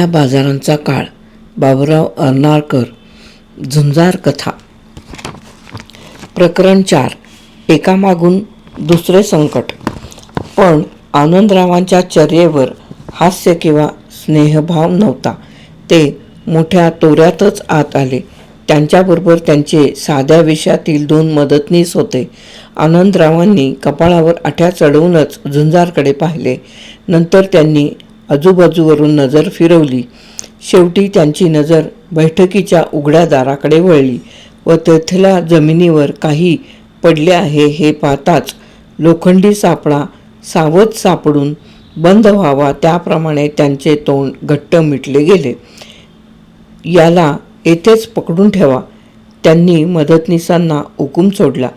काळ्या बाजारांचा काळ. बाबुराव अर्नाळकर झुंजार कथा. प्रकरण चार. एकामागून दुसरे संकट. पण आनंदरावांच्या चर्येवर हास्य किंवा स्नेहभाव नव्हता. ते मोठ्या तोऱ्यातच आत आले. त्यांच्याबरोबर त्यांचे साध्या विषयातील दोन मदतनीस होते. आनंदरावांनी कपाळावर आठ्या चढवूनच झुंजारकडे पाहिले. नंतर त्यांनी आजूबाजूवरून नजर फिरवली. शेवटी त्यांची नजर बैठकीच्या उघड्या दाराकडे वळली व तेथल्या जमिनीवर काही पडले आहे हे पाहताच लोखंडी सापळा सावध सापडून बंद व्हावा त्याप्रमाणे त्यांचे तोंड घट्ट मिटले गेले. याला येथेच पकडून ठेवा. त्यांनी मदतनीसांना हुकूम सोडला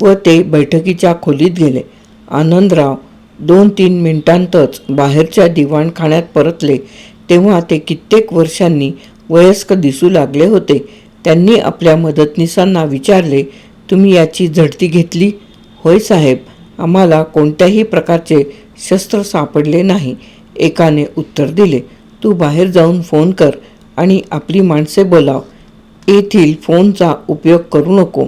व ते बैठकीच्या खोलीत गेले. आनंदराव दोन तीन मिनिटांतच बाहेरच्या दिवाणखान्यात परतले तेव्हा ते कित्येक वर्षांनी वयस्क दिसू लागले होते. त्यांनी आपल्या मदतनीसांना विचारले तुम्ही याची झडती घेतली? होय साहेब आम्हाला कोणत्याही प्रकारचे शस्त्र सापडले नाही. एकाने उत्तर दिले तू बाहेर जाऊन फोन कर आणि आपली माणसे बोलाव. येथील फोनचा उपयोग करू नको.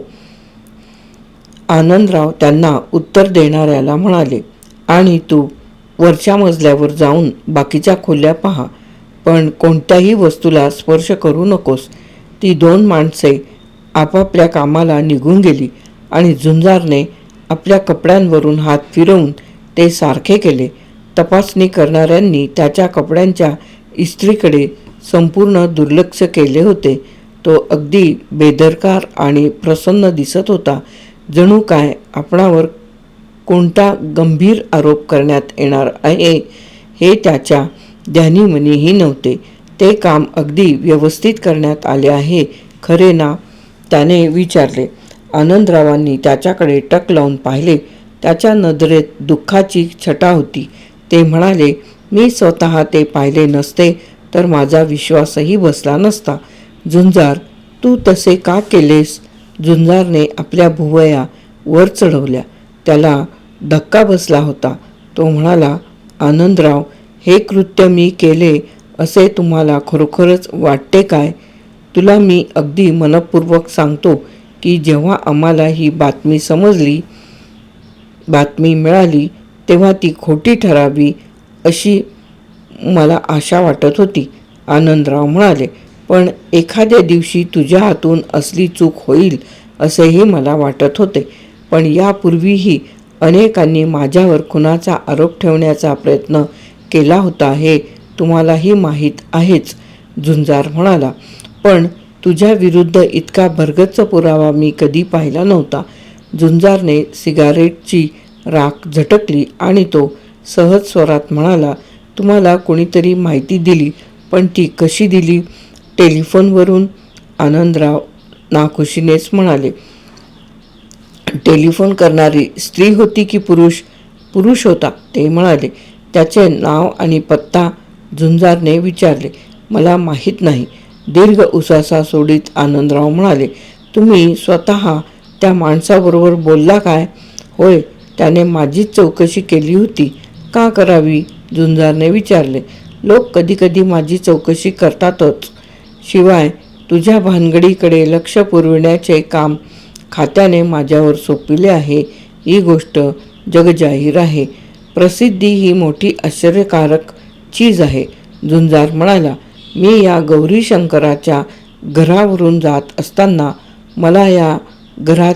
आनंदराव त्यांना उत्तर देणाऱ्याला म्हणाले आणि तू वरच्या मजल्यावर जाऊन बाकीच्या खोल्या पहा. पण कोणत्याही वस्तूला स्पर्श करू नकोस. ती दोन माणसे आपापल्या कामाला निघून गेली आणि झुंजारने आपल्या कपड्यांवरून हात फिरवून ते सारखे केले. तपासणी करणाऱ्यांनी त्याच्या कपड्यांच्या इस्त्रीकडे संपूर्ण दुर्लक्ष केले होते. तो अगदी बेदरकार आणि प्रसन्न दिसत होता. जणू काय आपणावर कोणता गंभीर आरोप करण्यात येणार आहे हे त्याच्या ध्यानीमनीही नव्हते. ते काम अगदी व्यवस्थित करण्यात आले आहे खरे ना? त्याने विचारले. आनंदरावांनी त्याच्याकडे टक लावून पाहिले. त्याच्या नजरेत दुःखाची छटा होती. ते म्हणाले मी स्वतः ते पाहिले नसते तर माझा विश्वासही बसला नसता. झुंजार तू तसे का केलेस? झुंजारने आपल्या भुवया वर चढवल्या. त्याला धक्का बसला होता. तो म्हणाला आनंदराव हे कृत्य मी केले असे तुम्हाला खरोखरच वाटते काय? तुला मी अगदी मनपूर्वक सांगतो की जेव्हा आम्हाला ही बातमी समजली बातमी मिळाली तेव्हा ती खोटी ठरावी अशी मला आशा वाटत होती आनंदराव म्हणाले. पण एखाद्या दिवशी तुझ्या हातून असली चूक होईल असेही मला वाटत होते. पण यापूर्वीही अनेकांनी माझ्यावर खुनाचा आरोप ठेवण्याचा प्रयत्न केला होता हे तुम्हालाही माहीत आहेच झुंजार म्हणाला. पण तुझ्या विरुद्ध इतका भरगच्च पुरावा मी कधी पाहिला नव्हता. झुंजारने सिगारेटची राख झटकली आणि तो सहज स्वरात म्हणाला तुम्हाला कोणीतरी माहिती दिली पण ती कशी दिली? टेलिफोनवरून आनंदराव नाखुशीनेच म्हणाले. टेलिफोन करणारी स्त्री होती की पुरुष? पुरुष होता ते म्हणाले. त्याचे नाव आणि पत्ता झुंजारने विचारले. मला माहीत नाही. दीर्घ उसासा सोडीत आनंदराव म्हणाले तुम्ही स्वतः त्या माणसाबरोबर बोलला काय? होय त्याने माझीच चौकशी केली होती. का करावी? झुंजारने विचारले. लोक कधीकधी माझी चौकशी करतातच. शिवाय तुझ्या भानगडीकडे लक्ष पुरविण्याचे काम खात्याने माझ्यावर सोपविले आहे. ही गोष्ट जगजाहीर आहे. प्रसिद्धी ही मोठी आश्चर्यकारक चीज आहे. झुंजार म्हणाला मी या गौरी शंकराच्या घरावरून जात असताना मला या घरात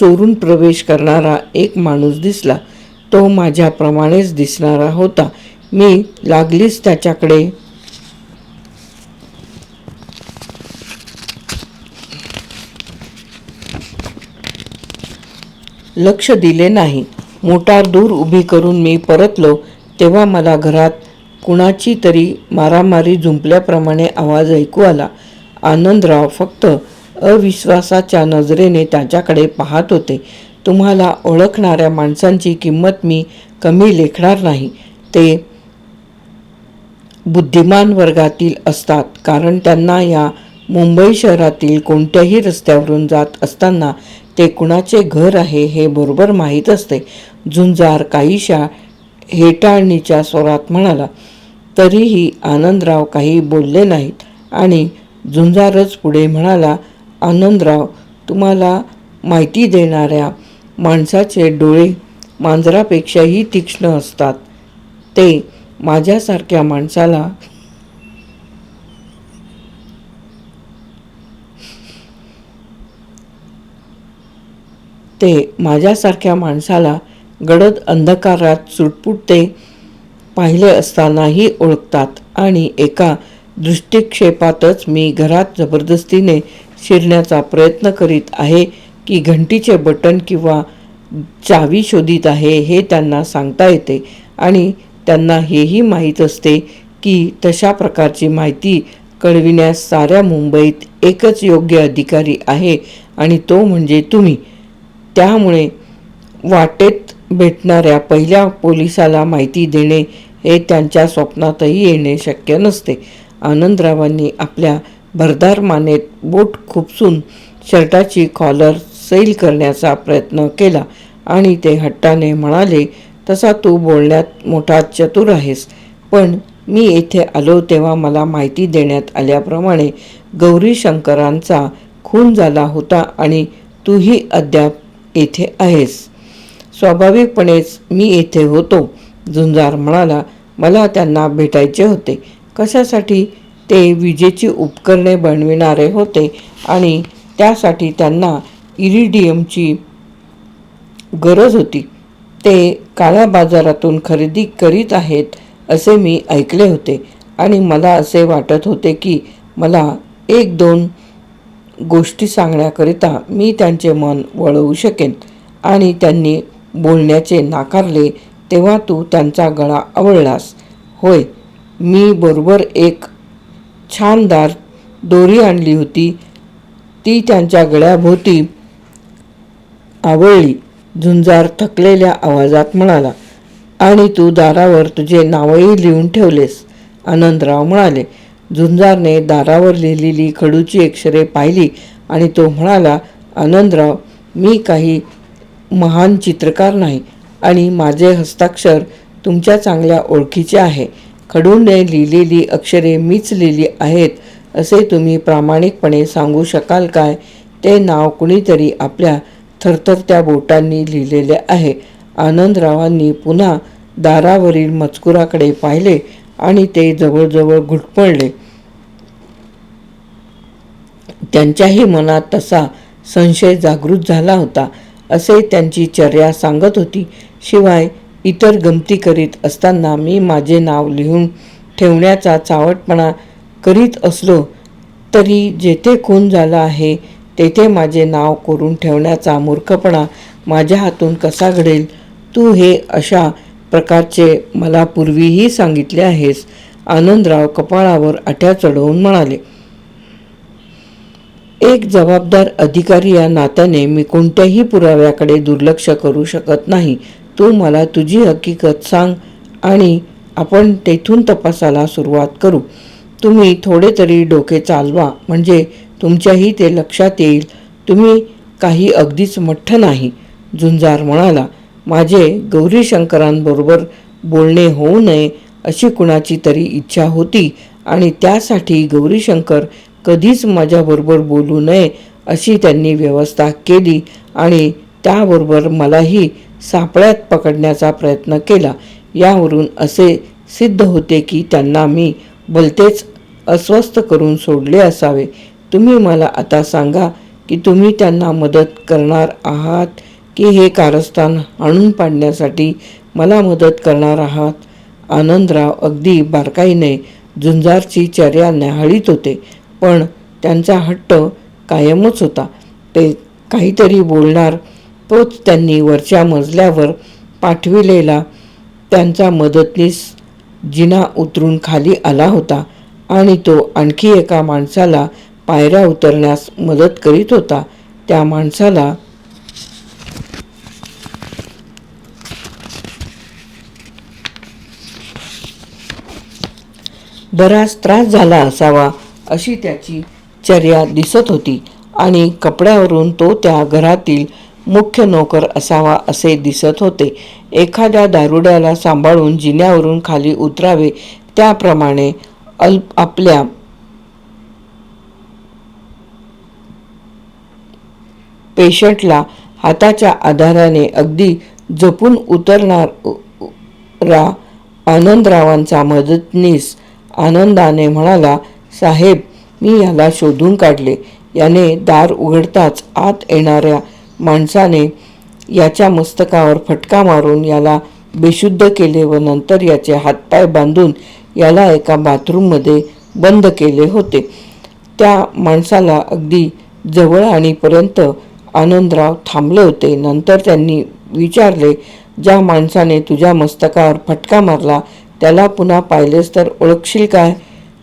चोरून प्रवेश करणारा एक माणूस दिसला. तो माझ्याप्रमाणेच दिसणारा होता. मी लागलीच त्याच्याकडे लक्ष दिले नाही. मोटार दूर उभी करून मी परतलो तेव्हा मला घरात कुणाची तरी मारामारी झुंपल्याप्रमाणे आवाज ऐकू आला. आनंदराव फक्त अविश्वासाच्या नजरेने त्याच्याकडे पाहत होते. तुम्हाला ओळखणाऱ्या माणसांची किंमत मी कमी लेखणार नाही. ते बुद्धिमान वर्गातील असतात कारण त्यांना या मुंबई शहरातील कोणत्याही रस्त्यावरून जात असताना ते कुणाचे घर आहे हे बरोबर माहीत असते. झुंजार काहीशा हेटाळणीच्या स्वरात म्हणाला तरीही आनंदराव काही बोलले नाहीत. आणि झुंजारच पुढे म्हणाला आनंदराव तुम्हाला माहिती देणाऱ्या माणसाचे डोळे मांजरापेक्षाही तीक्ष्ण असतात. ते माझ्यासारख्या माणसाला ते माझ्यासारख्या माणसाला गडद अंधकारात सुटपुटते पाहिले असतानाही ओळखतात आणि एका दृष्टिक्षेपातच मी घरात जबरदस्तीने शिरण्याचा प्रयत्न करीत आहे की घंटीचे बटन किंवा चावी शोधित आहे हे त्यांना सांगता येते आणि त्यांना हेही माहीत असते की तशा प्रकारची माहिती कळविण्यास साऱ्या मुंबईत एकच योग्य अधिकारी आहे आणि तो म्हणजे तुम्ही. त्यामुळे वाटेत भेटणाऱ्या पहिल्या पोलिसाला माहिती देणे हे त्यांच्या स्वप्नातही येणे शक्य नसते. आनंदरावांनी आपल्या भरदार मानेत बोट खुपसून शर्टाची कॉलर सैल करण्याचा प्रयत्न केला आणि ते हट्टाने म्हणाले तसा तू बोलण्यात मोठा चतुर आहेस पण मी येथे आलो तेव्हा मला माहिती देण्यात आल्याप्रमाणे गौरी शंकरांचा खून झाला होता आणि तूही अद्याप येथे आहेस. स्वाभाविकपणेच मी येथे होतो. झुंजार म्हणाला मला त्यांना भेटायचे होते. कशासाठी? ते विजेची उपकरणे बनविणारे होते आणि त्यासाठी त्यांना इरिडियमची गरज होती. ते काळ्या बाजारातून खरेदी करीत आहेत असे मी ऐकले होते आणि मला असे वाटत होते की मला एक दोन गोष्टी सांगण्याकरिता मी त्यांचे मन वळवू शकेन आणि त्यांनी बोलण्याचे नाकारले तेव्हा तू त्यांचा गळा आवळलास. होय मी बरोबर एक छानदार दोरी आणली होती. ती त्यांच्या गळ्याभोवती आवळली. झुंजार थकलेल्या आवाजात म्हणाला आणि तू दारावर तुझे नावही लिहून ठेवलेस आनंदराव म्हणाले. झुंजारने दारावर लिहिलेली खडूची अक्षरे पाहिली आणि तो म्हणाला आनंदराव मी काही महान चित्रकार नाही आणि माझे हस्ताक्षर तुमच्या चांगल्या ओळखीचे आहे. खडूने लिहिलेली अक्षरे मीच लिहिली आहेत असे तुम्ही प्रामाणिकपणे सांगू शकाल काय ते नाव कुणीतरी आपल्या थरथरत्या बोटांनी लिहिलेले आहे. आनंदरावांनी पुन्हा दारावरील मजकुराकडे पाहिले आणि ते जवळजवळ घुटपळले त्यांच्याही मनात तसा संशय जागृत झाला होता असे त्यांची चर्या सांगत होती. शिवाय इतर गमती करीत असताना मी माझे नाव लिहून ठेवण्याचा चावटपणा करीत असलो तरी जेथे खून झाला आहे तेथे माझे नाव करून ठेवण्याचा मूर्खपणा माझ्या हातून कसा घडेल? तू हे अशा प्रकारचे मला पूर्वीही सांगितले आहेस. आनंदराव कपाळावर आठ्या चढवून म्हणाले. एक जबाबदार अधिकारी या नात्याने मी कोणत्याही पुराव्याकडे दुर्लक्ष करू शकत नाही. तू मला तुझी हकीकत सांग आणि आपण तेथून तपासाला सुरुवात करू. तुम्ही थोडे तरी डोके चालवा म्हणजे तुमच्याही ते लक्षात येईल. तुम्ही काही अगदीच मठ्ठ नाही झुंजार म्हणाला. माझे गौरीशंकरांबरोबर बोलणे होऊ नये अशी कुणाची तरी इच्छा होती आणि त्यासाठी गौरीशंकर कधीच माझ्याबरोबर बोलू नये अशी त्यांनी व्यवस्था केली आणि त्याबरोबर मलाही सापळ्यात पकडण्याचा प्रयत्न केला. यावरून असे सिद्ध होते की त्यांना मी भलतेच अस्वस्थ करून सोडले असावे. तुम्ही मला आता सांगा की तुम्ही त्यांना मदत करणार आहात? की हे कारस्थान आणून पाडण्यासाठी मला मदत करणार आहात. आनंदराव अगदी बारकाईने झुंजारची चर्या न्याहाळीत होते पण त्यांचा हट्ट कायमच होता. ते काहीतरी बोलणार तोच त्यांनी वरच्या मजल्यावर पाठविलेला त्यांचा मदतनीस जिना उतरून खाली आला होता आणि तो आणखी एका माणसाला पायऱ्या उतरण्यास मदत करीत होता. त्या माणसाला बराच त्रास झाला असावा अशी त्याची चर्या दिसत होती. आणि कपड्यावरून तो त्या घरातील मुख्य नोकर असावा असे दिसत होते. एखाद्या दारुड्याला सांभाळून जिन्यावरून खाली उतरावे त्याप्रमाणे अल्प आपल्या पेशंटला हाताच्या आधाराने अगदी जपून उतरणार रा आनंदरावांचा मदतनीस आनंदाने म्हणाला साहेब मी याला शोधून काढले. याने दार उघडताच आत येणाऱ्या माणसाने याच्या मस्तकावर फटका मारून याला बेशुद्ध केले व नंतर याचे हातपाय बांधून याला एका बाथरूममध्ये बंद केले होते. त्या माणसाला अगदी जवळ आणीपर्यंत आनंदराव थांबले होते. नंतर त्यांनी विचारले ज्या माणसाने तुझ्या मस्तकावर फटका मारला त्याला पुन्हा पाहिलेस तर ओळखशील काय?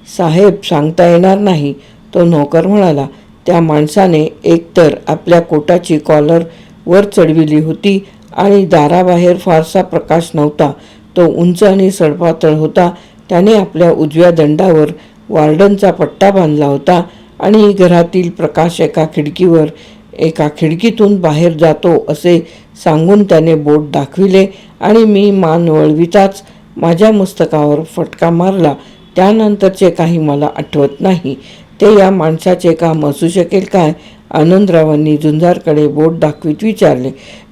साहेब सांगता येणार नाही. तो नोकर म्हणाला त्या माणसाने एकतर आपल्या कोटाची कॉलर वर चढविली होती आणि दाराबाहेर फारसा प्रकाश नव्हता. तो उंच आणि सडपातळ होता. त्याने आपल्या उजव्या दंडावर वार्डनचा पट्टा बांधला होता आणि घरातील प्रकाश एका खिडकीवर एका खिडकीतून बाहेर जातो असे सांगून त्याने बोट दाखविले आणि मी मान वळविताच माझ्या मस्तकावर फटका मारला. त्यानंतरचे काही मला आठवत नाही. ते या माणसाचे काम असू शकेल काय? आनंदरावांनी झुंजारकडे बोट दाखवीत विचारले.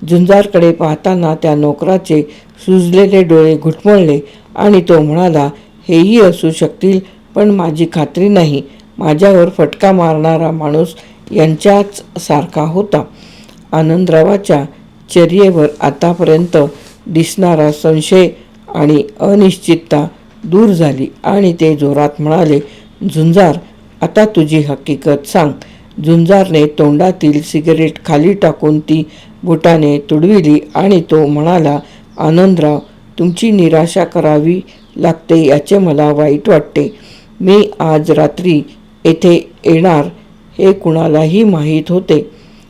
झुंजारकडे पाहताना त्या नोकराचे सुजलेले डोळे घुटमळले आणि तो म्हणाला हेही असू शकतील पण माझी खात्री नाही. माझ्यावर फटका मारणारा माणूस यांच्याच सारखा होता. आनंदरावाच्या चर्येवर आतापर्यंत दिसणारा संशय आणि अनिश्चितता दूर झाली आणि ते जोरात म्हणाले झुंजार आता तुझी हकीकत सांग. झुंजारने तोंडातील सिगरेट खाली टाकून ती बोटाने तुडविली आणि तो म्हणाला आनंदराव तुमची निराशा करावी लागते याचे मला वाईट वाटते. मी आज रात्री येथे येणार हे कुणालाही माहीत होते.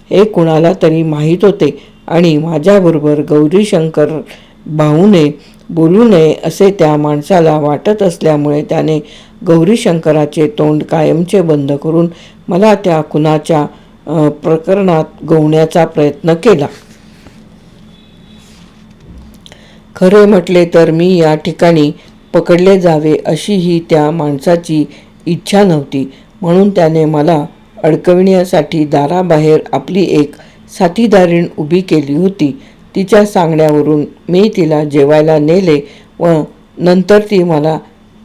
हे कुणाला तरी माहीत होते आणि माझ्याबरोबर गौरीशंकर भाऊने बोलू नये असे त्या माणसाला वाटत असल्यामुळे त्याने गौरीशंकराचे तोंड कायमचे बंद करून मला त्या खुनाच्या प्रकरणात गोवण्याचा प्रयत्न केला. खरे म्हटले तर मी या ठिकाणी पकडले जावे अशी ही त्या माणसाची इच्छा नव्हती. म्हणून त्याने मला अडकविण्यासाठी दाराबाहेर आपली एक साथीदारीण उभी केली होती. तिच्या सांगण्यावरून मी तिला जेवायला नेले व नंतर ती मला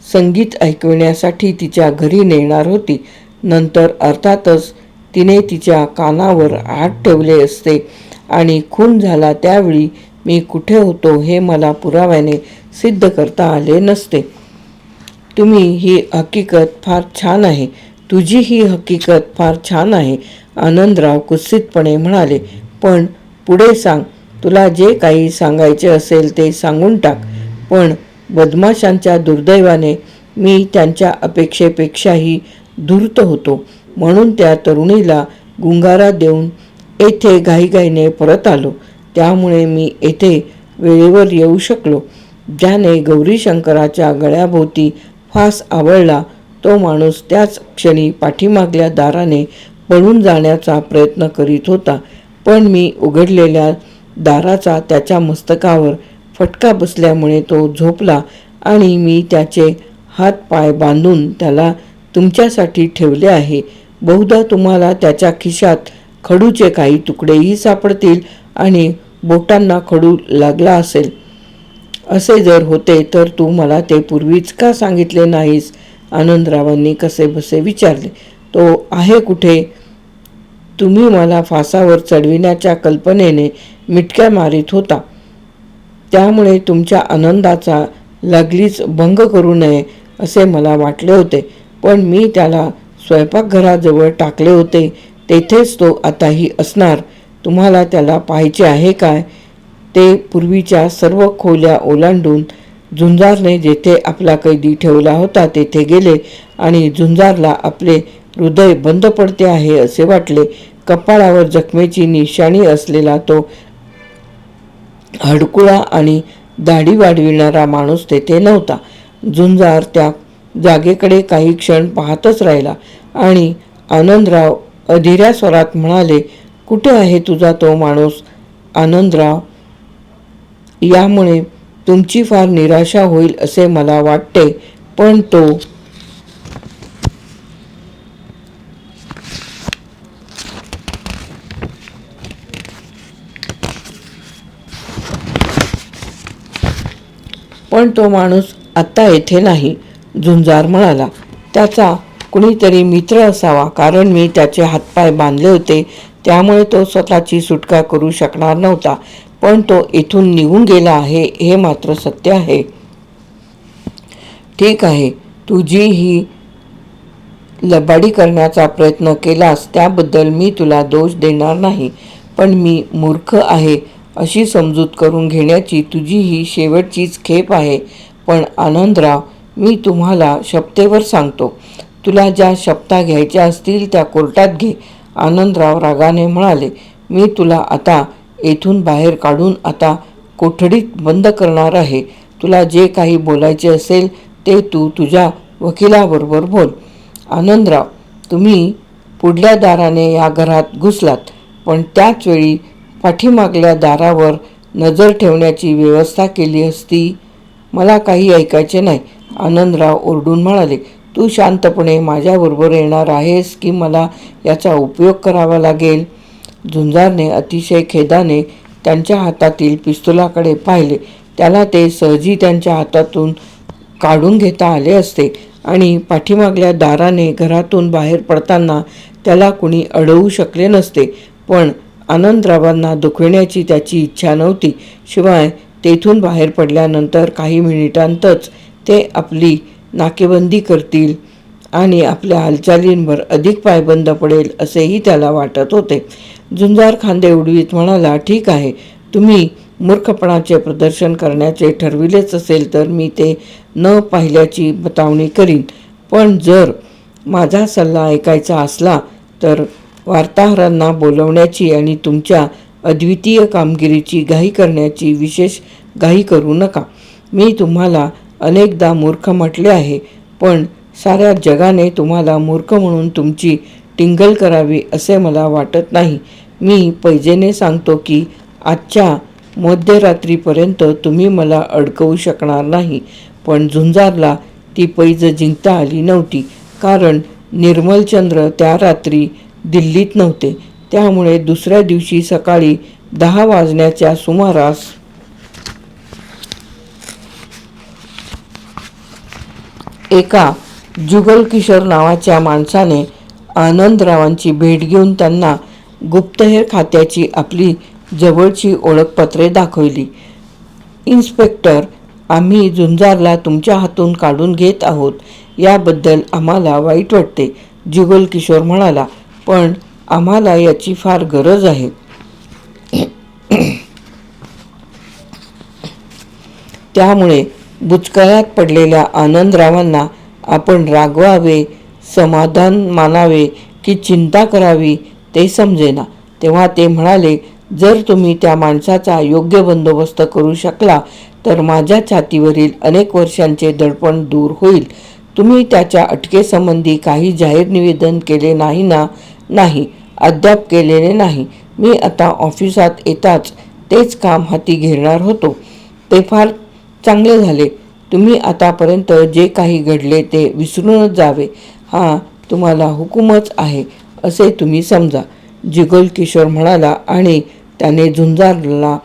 संगीत ऐकविण्यासाठी तिच्या घरी नेणार होती. नंतर अर्थातच तिने तिच्या कानावर हात ठेवले असते आणि खून झाला त्यावेळी मी कुठे होतो हे मला पुराव्याने सिद्ध करता आले नसते. तुम्ही ही हकीकत फार छान आहे. तुझी ही हकीकत फार छान आहे आनंदराव कुत्सितपणे म्हणाले. पण पुढे सांग तुला जे काही सांगायचे असेल ते सांगून टाक. पण बदमाशांच्या दुर्दैवाने मी त्यांच्या अपेक्षेपेक्षाही धूर्त होतो. म्हणून त्या तरुणीला गुंगारा देऊन येथे घाईघाईने परत आलो. त्यामुळे मी येथे वेळेवर येऊ शकलो. ज्याने गौरीशंकराच्या गळ्याभोवती फास आवळला तो माणूस त्याच क्षणी पाठीमागल्या दाराने पळून जाण्याचा प्रयत्न करीत होता. पण मी उघडलेल्या दाराचा त्याच्या मस्तकावर फटका बसल्यामुळे तो झोपला आणि मी त्याचे हात पाय बांधून त्याला तुमच्यासाठी ठेवले आहे. बहुधा तुम्हाला त्याच्या खिशात खडूचे काही तुकडेही सापडतील आणि बोटांना खडू लागला असेल. असे जर होते तर तू मला ते पूर्वीच का सांगितले नाहीस? आनंदरावांनी कसे बसे विचारले. तो आहे कुठे? तुम्ही मला फासावर चढविण्याच्या कल्पनेने मिटक्या मारित होता. त्यामुळे तुमच्या आनंदाचा लागलीच भंग करू नये असे मला वाटले होते. पण मी त्याला स्वयंपाकघराजवळ टाकले होते. तेथेच तो आताही असणार. तुम्हाला त्याला पाहायचे आहे काय? ते पूर्वीच्या सर्व खोल्या ओलांडून झुंजारने जेथे आपला कैदी ठेवला होता तेथे गेले आणि झुंजारला आपले हृदय बंद पडते आहे असे वाटले. कपाळावर जखमेची निशाणी असलेला तो हडकुळा आणि दाढी वाढविणारा माणूस तेथे नव्हता. झुंजार त्या जागेकडे काही क्षण पाहतच राहिला आणि आनंदराव अधिऱ्या स्वरात म्हणाले कुठे आहे तुझा तो माणूस? आनंदराव यामुळे तुमची फार निराशा होईल असे मला वाटते पण तो पण तो माणूस आत्ता येथे नाही. झुंजार म्हणाला त्याचा कुणीतरी मित्र असावा कारण मी त्याचे हातपाय बांधले होते. त्यामुळे तो स्वतःची सुटका करू शकणार नव्हता पण तो इथून निघून गेला आहे हे मात्र सत्य आहे. ठीक आहे. तुझी ही लबाडी करण्याचा प्रयत्न केलास त्याबद्दल मी तुला दोष देणार नाही पण मी मूर्ख आहे. अशी समजूत करून घेण्याची तुझी ही शेवटचीच खेप आहे. पण आनंदराव मी तुम्हाला शपथेवर सांगतो. तुला ज्या शपथा घ्यायच्या असतील त्या कोर्टात घे. आनंदराव रागाने म्हणाले मी तुला आता येथून बाहेर काढून आता कोठडीत बंद करणार आहे. तुला जे काही बोलायचे असेल ते तू तुझ्या वकिलाबरोबर बोल. आनंदराव तुम्ही पुढल्या दाराने या घरात घुसलात पण त्याच वेळी पाठीमागल्या दारावर नजर ठेवण्याची व्यवस्था केली असती. मला काही ऐकायचे नाही. आनंदराव ओरडून म्हणाले तू शांतपणे माझ्याबरोबर येणार आहेस की मला याचा उपयोग करावा लागेल? झुंजारने अतिशय खेदाने त्यांच्या हातातील पिस्तुलाकडे पाहिले. त्याला ते सहजी त्यांच्या हातातून काढून घेता आले असते आणि पाठीमागल्या दाराने घरातून बाहेर पडताना त्याला कुणी अडवू शकले नसते. पण आनंदरावांना दुखविण्याची त्याची इच्छा नव्हती. शिवाय तेथून बाहेर पडल्यानंतर काही मिनिटांतच ते आपली नाकेबंदी करतील आणि आपल्या हालचालींवर अधिक पायबंद पडेल असेही त्याला वाटत होते. झुंजार खांदे उडवीत म्हणाला ठीक आहे. तुम्ही मूर्खपणाचे प्रदर्शन करण्याचे ठरविलेच असेल तर मी ते न पाहिल्याची बतावणी करीन. पण जर माझा सल्ला ऐकायचा असला तर वार्ताहरांना बोलवण्याची आणि तुमच्या अद्वितीय कामगिरीची घाई करण्याची विशेष घाई करू नका. मी तुम्हाला अनेकदा मूर्ख म्हटले आहे पण साऱ्या जगाने तुम्हाला मूर्ख म्हणून तुमची टिंगल करावी असे मला वाटत नाही. मी पैजेने सांगतो की आजच्या मध्यरात्रीपर्यंत तुम्ही मला अडकवू शकणार नाही पण झुंजारला ती पैज जिंकता आली नव्हती कारण निर्मलचंद्र त्या रात्री दिल्लीत नव्हते. त्यामुळे दुसऱ्या दिवशी सकाळी दहा वाजण्याच्या सुमारास एका जुगल किशोर नावाच्या माणसाने आनंदरावांची भेट घेऊन त्यांना गुप्तहेर खात्याची आपली जवळची ओळखपत्रे दाखवली. इन्स्पेक्टर आम्ही झुंजारला तुमच्या हातून काढून घेत आहोत. याबद्दल आम्हाला वाईट वाटते जुगल किशोर म्हणाला. पण आम्हाला याची फार गरज आहे. त्यामुळे बुचकळ्यात पडलेल्या आनंदरावांना आपण रागवावे समाधान मानावे की चिंता करावी ते समजेना. तेव्हा ते म्हणाले जर तुम्ही त्या माणसाचा योग्य बंदोबस्त करू शकला तर माझ्या छातीवरील अनेक वर्षांचे दडपण दूर होईल. तुम्ही त्याच्या अटकेसंबंधी काही जाहीर निवेदन केले नाही ना नाही अद्याप केलेले नाही. मी आता ऑफिसात येताच तेच काम हाती घेणार होतो. ते फार चांगले झाले. तुम्ही आतापर्यंत जे काही घडले ते विसरूनच जावे. हा तुम्हाला हुकूमच आहे असे तुम्ही समजा. जिगोल किशोर म्हणाला आणि त्याने झुंजारला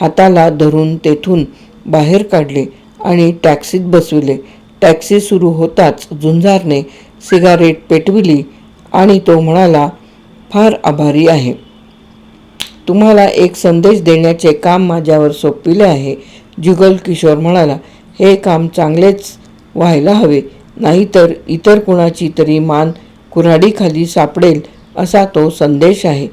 हाताला धरून तेथून बाहेर काढले आणि टॅक्सीत बसविले. टॅक्सी सुरू होताच झुंजारने सिगारेट पेटविली. आणि तो म्हणाला फार आभारी आहे. तुम्हाला एक संदेश देण्याचे काम माझ्यावर सोपविले आहे. जुगल किशोर म्हणाला हे काम चांगलेच व्हायला हवे. नाहीतर इतर कुणाची तरी मान कुऱ्हाडीखाली सापडेल असा तो संदेश आहे.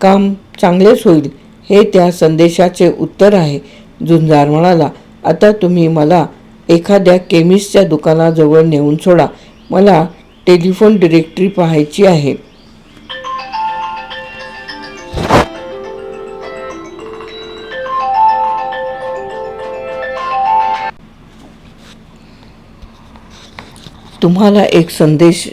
काम चांगलेच होईल हे त्या संदेशाचे उत्तर आहे. झुंजार म्हणाला आता तुम्ही मला एखाद्या केमिस्टच्या दुकानाजवळ नेऊन सोडा. मला टेलिफोन डिरेक्टरी पाहायची आहे. तुम्हाला एक संदेश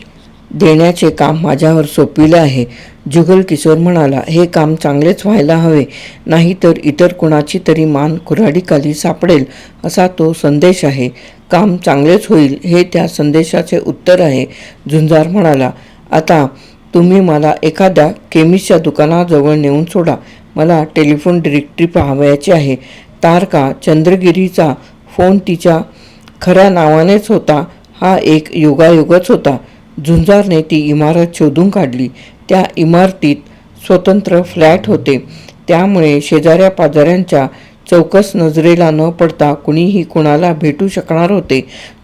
देण्याचे काम माझ्यावर सोपविलं आहे. जुगल किशोर म्हणाला हे काम चांगलेच व्हायला हवे. नाहीतर इतर कुणाची तरी मान कुऱ्हाडीखाली सापडेल असा तो संदेश आहे. काम चांगलेच होईल हे त्या संदेशाचे उत्तर आहे झुंजार म्हणाला. आता तुम्ही मला एखाद्या केमिस्टच्या दुकानाजवळ नेऊन सोडा. मला टेलिफोन डिरेक्टरी पाहावयाची आहे. तारका चंद्रगिरीचा फोन तिच्या खऱ्या नावानेच होता. हा एक योगायोगच होता. झुंजारने ती इमारत शोधून काढली. त्या इमारतीत स्वतंत्र फ्लॅट होते. त्यामुळे शेजाऱ्या पाजाऱ्यांच्या चौकस नजरेला न पडता कुणीही कुणाला भेटू शकणार होते.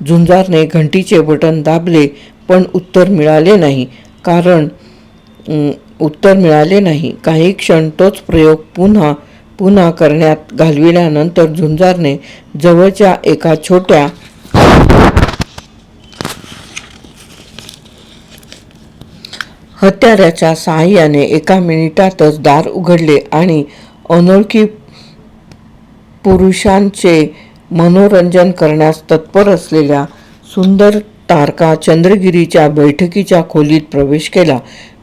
झुंजारने घंटीचे बटन दाबले पण उत्तर मिळाले नाही. कारण उत्तर मिळाले नाही. काही क्षण तोच प्रयोग पुन्हा पुन्हा करण्यात घालविल्यानंतर झुंजारने जवळच्या एका छोट्या हत्याराच्या सहाय्याने एका मिनिटातच दार उघडले आणि अनोळखी पुरुषांचे मनोरंजन करण्यास तत्पर असलेल्या सुंदर तारका चंद्रगिरीच्या बैठकीच्या खोलीत प्रवेश केला.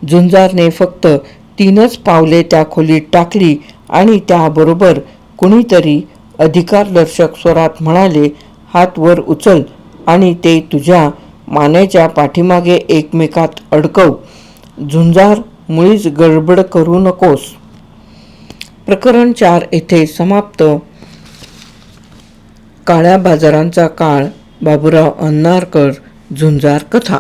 झुंजारने फक्त तीनच पावले त्या खोलीत टाकली आणि त्याबरोबर कुणीतरी अधिकारदर्शक स्वरात म्हणाले हात वर उचल आणि ते तुझ्या मानेच्या पाठीमागे एकमेकात अडकव. झुंजार मुळीच गडबड करू नकोस. प्रकरण चार येथे समाप्त. काळ्या बाजारांचा काळ बाबुराव अन्नारकर झुंजार कथा.